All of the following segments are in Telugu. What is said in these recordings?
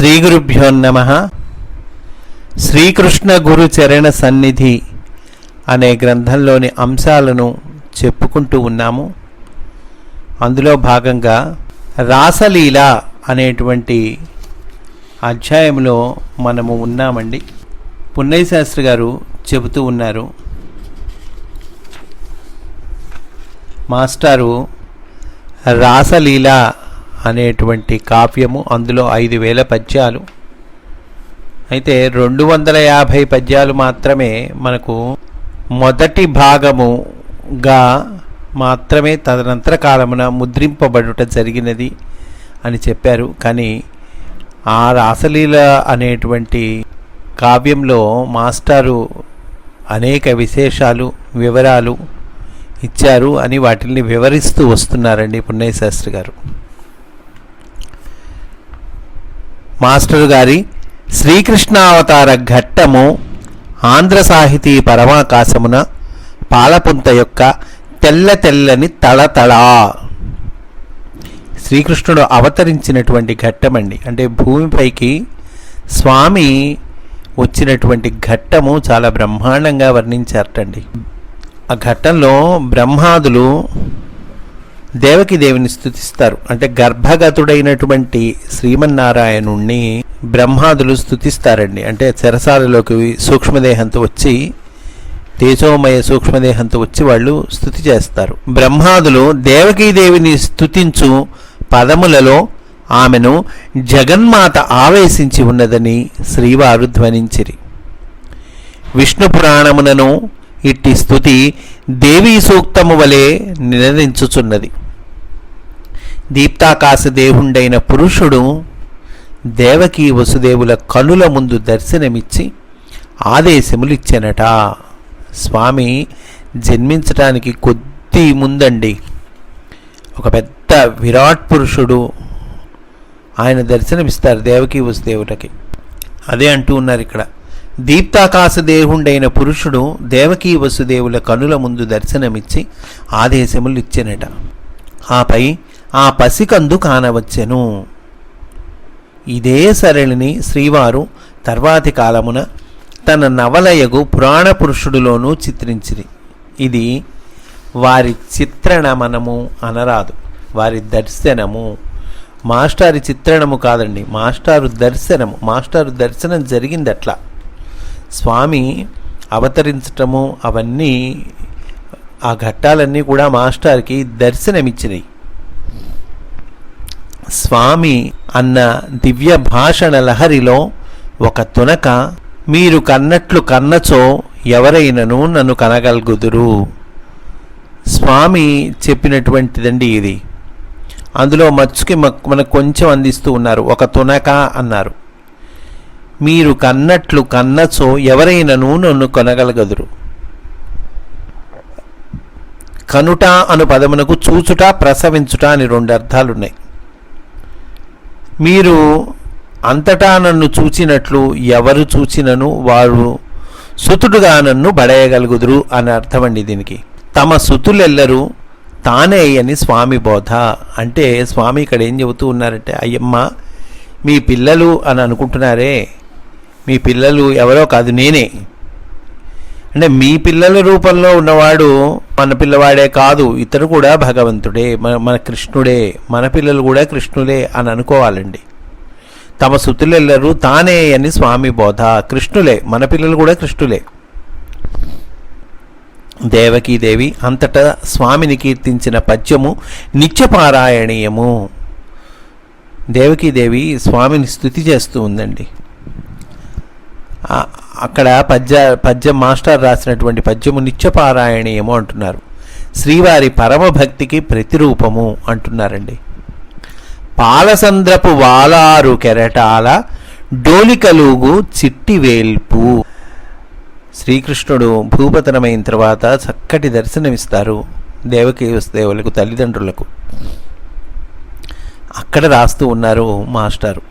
శ్రీ గురుభ్యో నమ. శ్రీకృష్ణ గురు చరణ సన్నిధి అనే గ్రంథంలోని అంశాలను చెప్పుకుంటూ ఉన్నాము. అందులో భాగంగా రాసలీల అనేటువంటి అధ్యాయంలో మనము ఉన్నామండి. పున్నయ్య శాస్త్రి గారు చెబుతూ ఉన్నారు. మాస్టారు రాసలీల అనేటువంటి కావ్యము అందులో ఐదు వేల పద్యాలు. అయితే రెండు వందల యాభై పద్యాలు మాత్రమే మనకు మొదటి భాగముగా మాత్రమే తదనంతర కాలమున ముద్రింపబడుట జరిగినది అని చెప్పారు. కానీ ఆ రాసలీల అనేటువంటి కావ్యంలో మాస్టారు అనేక విశేషాలు వివరాలు ఇచ్చారు అని వాటిని వివరిస్తూ వస్తున్నారండి పున్నయ్య శాస్త్రి గారు. మాస్టర్ గారి శ్రీకృష్ణావతార ఘట్టము ఆంధ్ర సాహితీ పరమాకాశమున పాలపుంత యొక్క తెల్ల తెల్లని తళతళా. శ్రీకృష్ణుడు అవతరించినటువంటి ఘట్టమండి. అంటే భూమిపైకి స్వామి వచ్చినటువంటి ఘట్టము చాలా బ్రహ్మాండంగా వర్ణించారటండి. ఆ ఘట్టంలో బ్రహ్మాదులు దేవకి దేవిని స్థుతిస్తారు అంటే గర్భగతుడైనటువంటి శ్రీమన్నారాయణుణ్ణి బ్రహ్మాదులు స్థుతిస్తారండి అంటే చెరసాలలోకి సూక్ష్మదేహంతో వచ్చి తేజోమయ సూక్ష్మదేహంతో వచ్చి వాళ్ళు స్థుతి చేస్తారు. బ్రహ్మాదులు దేవిని స్థుతించు పదములలో ఆమెను జగన్మాత ఆవేశించి ఉన్నదని శ్రీవారు ధ్వనించిరి. విష్ణు పురాణమునను ఇట్టి స్థుతి దేవీ సూక్తము వలె నినదించుచున్నది. దీప్తాకాశ దేవుండైన పురుషుడు దేవకీ వసుదేవుల కనుల ముందు దర్శనమిచ్చి ఆదేశములిచ్చెనట. స్వామి జన్మించటానికి కొద్ది ముందండి. ఒక పెద్ద విరాట్ పురుషుడు ఆయన దర్శనమిస్తారు దేవకీ వసుదేవులకి. అదే అంటూ ఉన్నారు ఇక్కడ. దీప్తాకాశ దేవుండైన పురుషుడు దేవకీ వసుదేవుల కనుల ముందు దర్శనమిచ్చి ఆదేశములు ఇచ్చెనట ఆపై ఆ పసికందు కానవచ్చెను. ఇదే సరళిని శ్రీవారు తర్వాతి కాలమున తన నవలయగు పురాణ పురుషుడులోనూ చిత్రించిరి. ఇది వారి చిత్రణమనము అనరాదు వారి దర్శనము. మాస్టారి చిత్రణము కాదండి మాస్టారు దర్శనము మాస్టారు దర్శనం జరిగింది అట్లా స్వామి అవతరించటము అవన్నీ ఆ ఘట్టాలన్నీ కూడా మాస్టార్కి దర్శనమిచ్చినాయి. స్వామి అన్న దివ్య భాషణ లహరిలో ఒక తునక మీరు కన్నట్లు కన్నచో ఎవరైనను నన్ను కనగలుగుదురు. స్వామి చెప్పినటువంటిదండి ఇది. అందులో మచ్చుకి మనకు కొంచెం అందిస్తూ ఉన్నారు. ఒక తునక అన్నారు. మీరు కన్నట్లు కన్నచో ఎవరైనను నన్ను కొనగలగదురు. కనుట అను పదమునకు చూచుట ప్రసవించుట అని రెండు అర్థాలున్నాయి. మీరు అంతటా నన్ను చూచినట్లు ఎవరు చూచినను వారు సుతుడుగా నన్ను బడయగలుగుదురు అని అర్థమండి దీనికి. తమ సుతులెల్లరూ తానే అని స్వామి బోధ. అంటే స్వామి ఇక్కడ ఏం చెబుతూ ఉన్నారంటే అయ్యమ్మ మీ పిల్లలు అని అనుకుంటున్నారే. మీ పిల్లలు ఎవరో కాదు నేనే. అంటే మీ పిల్లల రూపంలో ఉన్నవాడు మన పిల్లవాడే కాదు ఇతడు కూడా భగవంతుడే మన మన కృష్ణుడే మన పిల్లలు కూడా కృష్ణుడే అని అనుకోవాలండి. తమ సుతులెల్లరూ తానే అని స్వామి బోధ కృష్ణులే మన పిల్లలు కూడా కృష్ణులే. దేవకీదేవి అంతటా స్వామిని కీర్తించిన పద్యము నిత్యపారాయణీయము. దేవకీదేవి స్వామిని స్థుతి చేస్తూ ఉందండి. అక్కడ పద్య పద్యం మాస్టర్ రాసినటువంటి పద్యము నిత్యపారాయణీయము అంటున్నారు. శ్రీవారి పరమభక్తికి ప్రతిరూపము అంటున్నారండి. పాలసంద్రపు వాలారు కెరటాల డోలికలుగు చిట్టి వేల్పు శ్రీకృష్ణుడు భూపతనమైన తర్వాత చక్కటి దర్శనమిస్తారు దేవకి దేవులకు తల్లిదండ్రులకు. అక్కడ రాస్తూ ఉన్నారు మాస్టారు.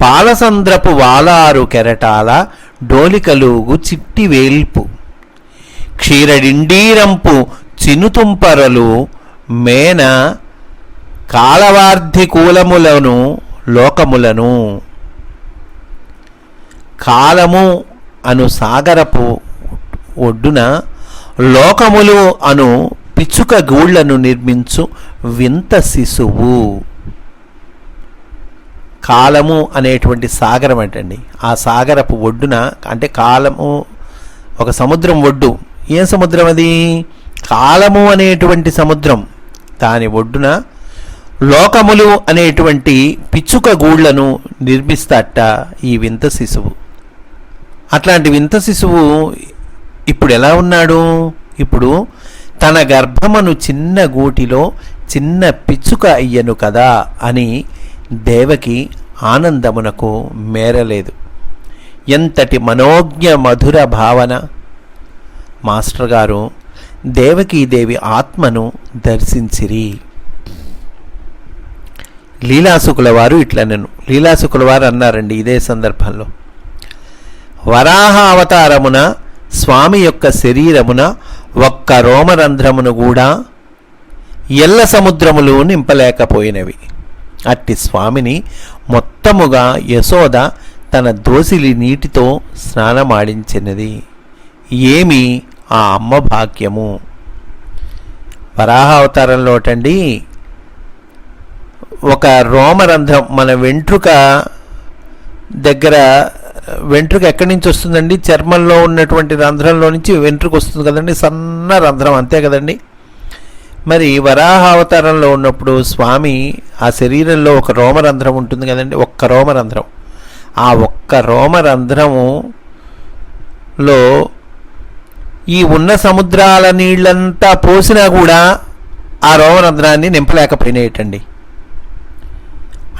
పాలసంద్రపు వాలారు కెరటాల డోలికలుగు చిట్టి వేల్పు. క్షీరడిండీరంపు చినుతుంపరలు మేన కాలవార్ధి కూలములను లోకములను. కాలము అను సాగరపు ఒడ్డున లోకములు అను పిచ్చుక గూళ్ళను నిర్మించు వింత శిశువు. కాలము అనేటువంటి సాగరం అంటండి ఆ సాగరపు ఒడ్డున అంటే కాలము ఒక సముద్రం ఒడ్డు. ఏం సముద్రం అది? కాలము అనేటువంటి సముద్రం. దాని ఒడ్డున లోకములు అనేటువంటి పిచ్చుక గూళ్ళను నిర్మిస్తాట ఈ వింత శిశువు. అట్లాంటి వింత శిశువు ఇప్పుడు ఎలా ఉన్నాడు? ఇప్పుడు తన గర్భమును చిన్న గూటిలో చిన్న పిచ్చుక అయ్యను కదా అని దేవకి ఆనందమునకు మేరలేదు. ఎంతటి మనోజ్ఞ మధుర భావన? మాస్టర్ గారు దేవకీదేవి ఆత్మను దర్శించిరి. లీలాసుకుల వారు ఇట్లా నేను లీలాసుకుల వారు అన్నారండి ఇదే సందర్భంలో. వరాహ అవతారమున స్వామి యొక్క శరీరమున ఒక్క రోమరంధ్రమును కూడా ఎల్ల సముద్రములు నింపలేకపోయినవి. అట్టి స్వామిని మొత్తముగా యశోద తన దోసిలి నీటితో స్నానమాడించినది. ఏమి ఆ అమ్మ భాగ్యము? వరాహ అవతారంలోటండి ఒక రోమరంధ్రం మన వెంట్రుక దగ్గర వెంట్రుక ఎక్కడి నుంచి వస్తుందండి? చర్మంలో ఉన్నటువంటి రంధ్రంలో నుంచి వెంట్రుక వస్తుంది కదండి సన్న రంధ్రం అంతే కదండి. మరి వరాహ అవతారంలో ఉన్నప్పుడు స్వామి ఆ శరీరంలో ఒక రోమరంధ్రం ఉంటుంది కదండి ఒక్క రోమరంధ్రం. ఆ ఒక్క రోమరంధ్రములో ఈ ఉన్న సముద్రాల నీళ్ళంతా పోసినా కూడా ఆ రోమరంధ్రాన్ని నింపలేకపోయినాయటండి.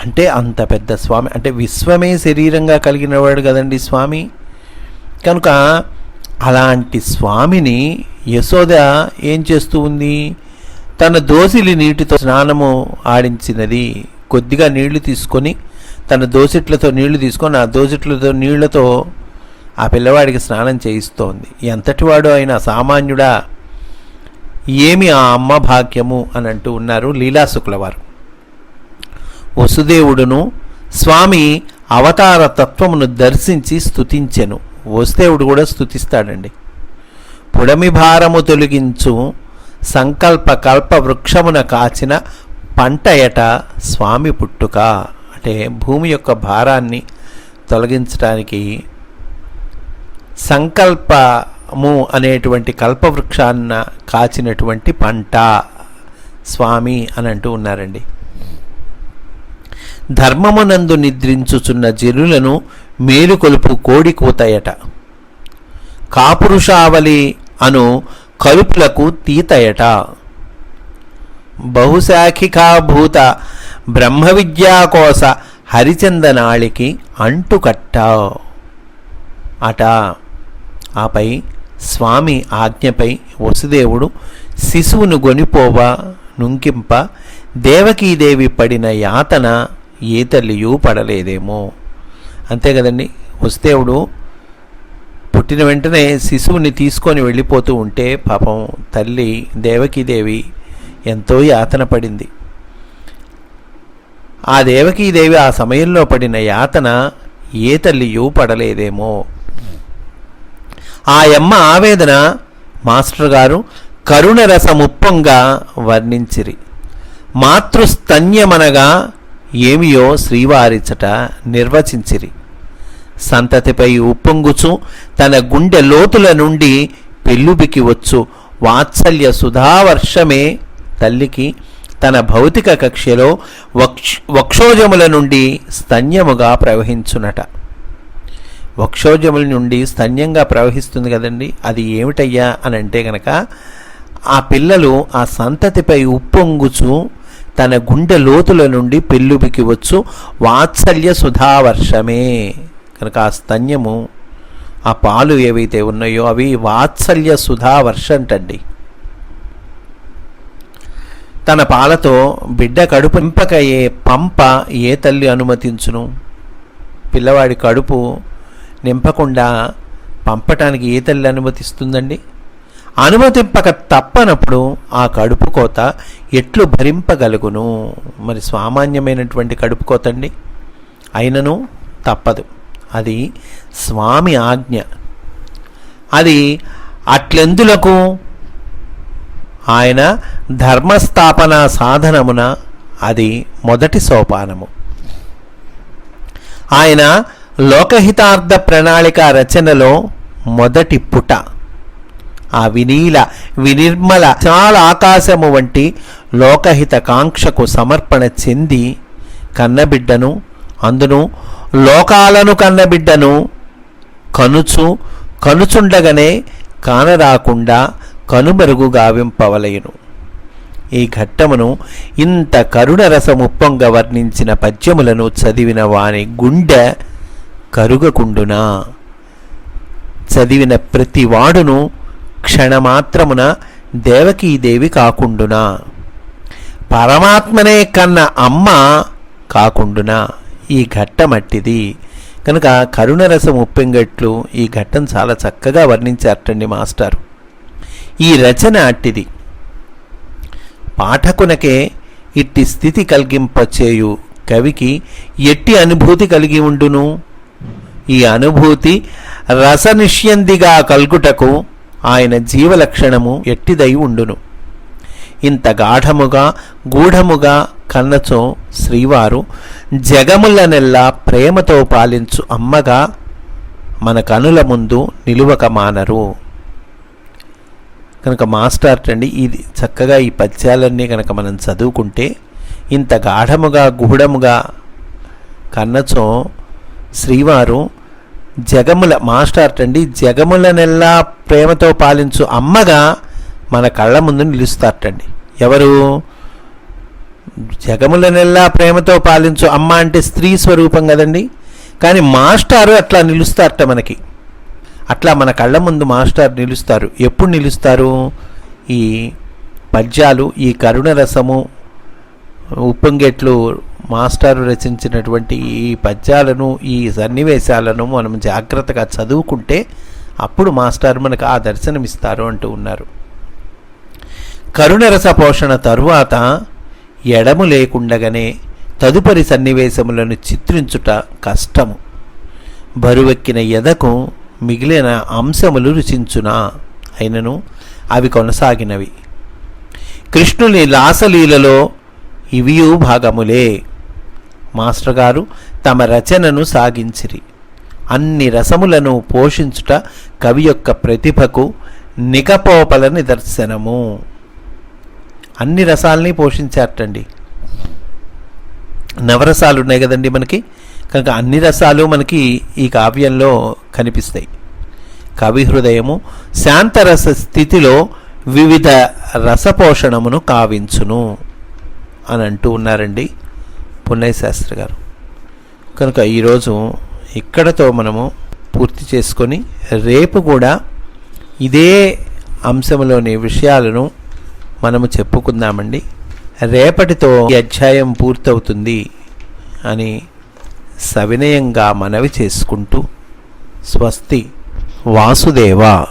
అంటే అంత పెద్ద స్వామి అంటే విశ్వమే శరీరంగా కలిగినవాడు కదండి స్వామి. కనుక అలాంటి స్వామిని యశోద ఏం చేస్తూ ఉంది? తన దోసిలి నీటితో స్నానము ఆడించినది. కొద్దిగా నీళ్ళు తీసుకొని తన దోసిట్లతో నీళ్ళు తీసుకొని ఆ దోసిట్లతో నీళ్ళతో ఆ పిల్లవాడికి స్నానం చేయిస్తోంది. ఎంతటివాడు అయినా సామాన్యుడా? ఏమి ఆ అమ్మ భాగ్యము అని అంటూ ఉన్నారు లీలాసుకుల వారు వసుదేవుడును స్వామి అవతార తత్వమును దర్శించి స్థుతించెను వసుదేవుడు కూడా స్థుతిస్తాడండి పుడమి భారము తొలగించు సంకల్ప కల్ప వృక్షమున కాచిన పంట ఎట స్వామి పుట్టుక. అంటే భూమి యొక్క భారాన్ని తొలగించడానికి సంకల్పము అనేటువంటి కల్పవృక్షాన్న కాచినటువంటి పంట స్వామి అని అంటూ ఉన్నారండి. ధర్మమునందు నిద్రించుచున్న జనులను మేలుకొలుపు కోడి కూతయట కాపురుషావళి అను కలుపులకు తీతయట. బహుశాఖికాభూత బ్రహ్మ విద్యాకోశ హరిచందనాళికి అంటుకట్ట. అట. ఆపై స్వామి ఆజ్ఞపై వసుదేవుడు శిశువును గొనిపోవ నుంకింప దేవకీదేవి పడిన యాతన ఏ తల్లియూ పడలేదేమో. అంతే కదండి? వసుదేవుడు పుట్టిన వెంటనే శిశువుని తీసుకొని వెళ్ళిపోతూ ఉంటే పాపం తల్లి దేవకీదేవి ఎంతో యాతన పడింది. ఆ దేవకీదేవి ఆ సమయంలో పడిన యాతన ఏ తల్లియూ పడలేదేమో. ఆ యమ్మ ఆవేదన మాస్టర్ గారు కరుణరసముప్పంగా వర్ణించిరి. మాతృస్తన్యమనగా ఏమియో శ్రీవారిచట నిర్వచించిరి. సంతతిపై ఉప్పొంగుచు తన గుండె లోతుల నుండి పెళ్ళుబికి వచ్చు. వాత్సల్య సుధావర్షమే తల్లికి తన భౌతిక కక్షలో వక్ష వక్షోజముల నుండి స్తన్యముగా ప్రవహించునట. వక్షోజముల నుండి స్తన్యంగా ప్రవహిస్తుంది కదండి. అది ఏమిటయ్యా అని అంటే గనక ఆ పిల్లలు ఆ సంతతిపై ఉప్పొంగుచు తన గుండె లోతుల నుండి పెళ్ళుబికి వచ్చు. వాత్సల్య సుధావర్షమే. కనుక ఆ స్తన్యము ఆ పాలు ఏవైతే ఉన్నాయో అవి వాత్సల్య సుధా వర్షంటండి. తన పాలతో బిడ్డ కడుపు నింపకయ్యే పంప ఏ తల్లి అనుమతించును? పిల్లవాడి కడుపు నింపకుండా పంపటానికి ఏ తల్లి అనుమతిస్తుందండి? అనుమతింపక తప్పనప్పుడు ఆ కడుపు కోత ఎట్లు భరింపగలుగును? మరి సామాన్యమైనటువంటి కడుపు కోత అండి అయినను తప్పదు. అది స్వామి ఆజ్ఞ. అది అట్లెందులకు? ఆయన ధర్మస్థాపన సాధనమున అది మొదటి సోపానము. ఆయన లోకహితార్థ ప్రణాళిక రచనలో మొదటి పుట. ఆ వినీల వినిర్మల చాలా ఆకాశము వంటి లోకహిత కాంక్షకు సమర్పణ చెంది కన్నబిడ్డను అందును లోకాలను కన్న బిడ్డను కనుచు కనుచుండగనే కానరాకుండా కనుమరుగు గావింపవలయును ఈ ఘట్టమును ఇంత కరుణరసముప్పంగా వర్ణించిన పద్యములను చదివిన వాని గుండె కరుగకుండునా? చదివిన ప్రతి వాడును క్షణమాత్రమున దేవకీదేవి కాకుండునా? పరమాత్మనే కన్న అమ్మ కాకుండునా? ఈ ఘట్టమట్టిది కనుక కరుణరసం ఉప్పెంగట్లు ఈ ఘట్టం చాలా చక్కగా వర్ణించారటండి మాస్టారు. ఈ రచన అట్టిది. పాఠకునకే ఇట్టి స్థితి కలిగింపచేయు కవికి ఎట్టి అనుభూతి కలిగి ఉండును? ఈ అనుభూతి రసనిష్యందిగా కల్గుటకు ఆయన జీవలక్షణము ఎట్టిదై ఉండును? ఇంత గాఢముగా గూఢముగా కన్నచో శ్రీవారు జగములనెల్లా ప్రేమతో పాలించు అమ్మగా మన కనుల ముందు నిలువక మానరు. కనుక మాస్టర్ అండి ఇది చక్కగా ఈ పద్యాలన్నీ కనుక మనం చదువుకుంటే ఇంత గాఢముగా గూఢముగా కన్నచో శ్రీవారు జగముల మాస్టర్ అండి జగములనెల్లా ప్రేమతో పాలించు అమ్మగా మన కళ్ళ ముందు నిలుస్తారటండి. ఎవరు? జగములనెల్లా ప్రేమతో పాలించు అమ్మ అంటే స్త్రీ స్వరూపం కదండి. కానీ మాస్టారు అట్లా నిలుస్తారట మనకి. అట్లా మన కళ్ళ ముందు మాస్టర్ నిలుస్తారు. ఎప్పుడు నిలుస్తారు? ఈ పద్యాలు ఈ కరుణ రసము ఉప్పొంగెట్లు మాస్టారు రచించినటువంటి ఈ పద్యాలను ఈ సన్నివేశాలను మనం జాగ్రత్తగా చదువుకుంటే అప్పుడు మాస్టారు మనకు ఆ దర్శనమిస్తారు అంటూ ఉన్నారు. కరుణరస పోషణ తరువాత ఎడము లేకుండగానే తదుపరి సన్నివేశములను చిత్రించుట కష్టము. బరువెక్కిన ఎదకు మిగిలిన అంశములు రుచించునా అయినను అవి కొనసాగినవి. కృష్ణుని లాసలీలలో ఇవియు భాగములే. మాస్టర్ గారు తమ రచనను సాగించిరి. అన్ని రసములను పోషించుట కవి యొక్క ప్రతిభకు నికపోపల నిదర్శనము. అన్ని రసాలని పోషించారటండి. నవరసాలు ఉన్నాయి కదండి మనకి. కనుక అన్ని రసాలు మనకి ఈ కావ్యంలో కనిపిస్తాయి. కవి హృదయము శాంతరస స్థితిలో వివిధ రసపోషణమును కావించును అని అంటూ ఉన్నారండి పున్నయ్య శాస్త్రి గారు. కనుక ఈరోజు ఇక్కడతో మనము పూర్తి చేసుకొని రేపు కూడా ఇదే అంశంలోని విషయాలను మనము చెప్పుకుందామండి. రేపటితో ఈ అధ్యాయం పూర్తవుతుంది అని సవినయంగా మనవి చేసుకుంటూ స్వస్తి వాసుదేవ.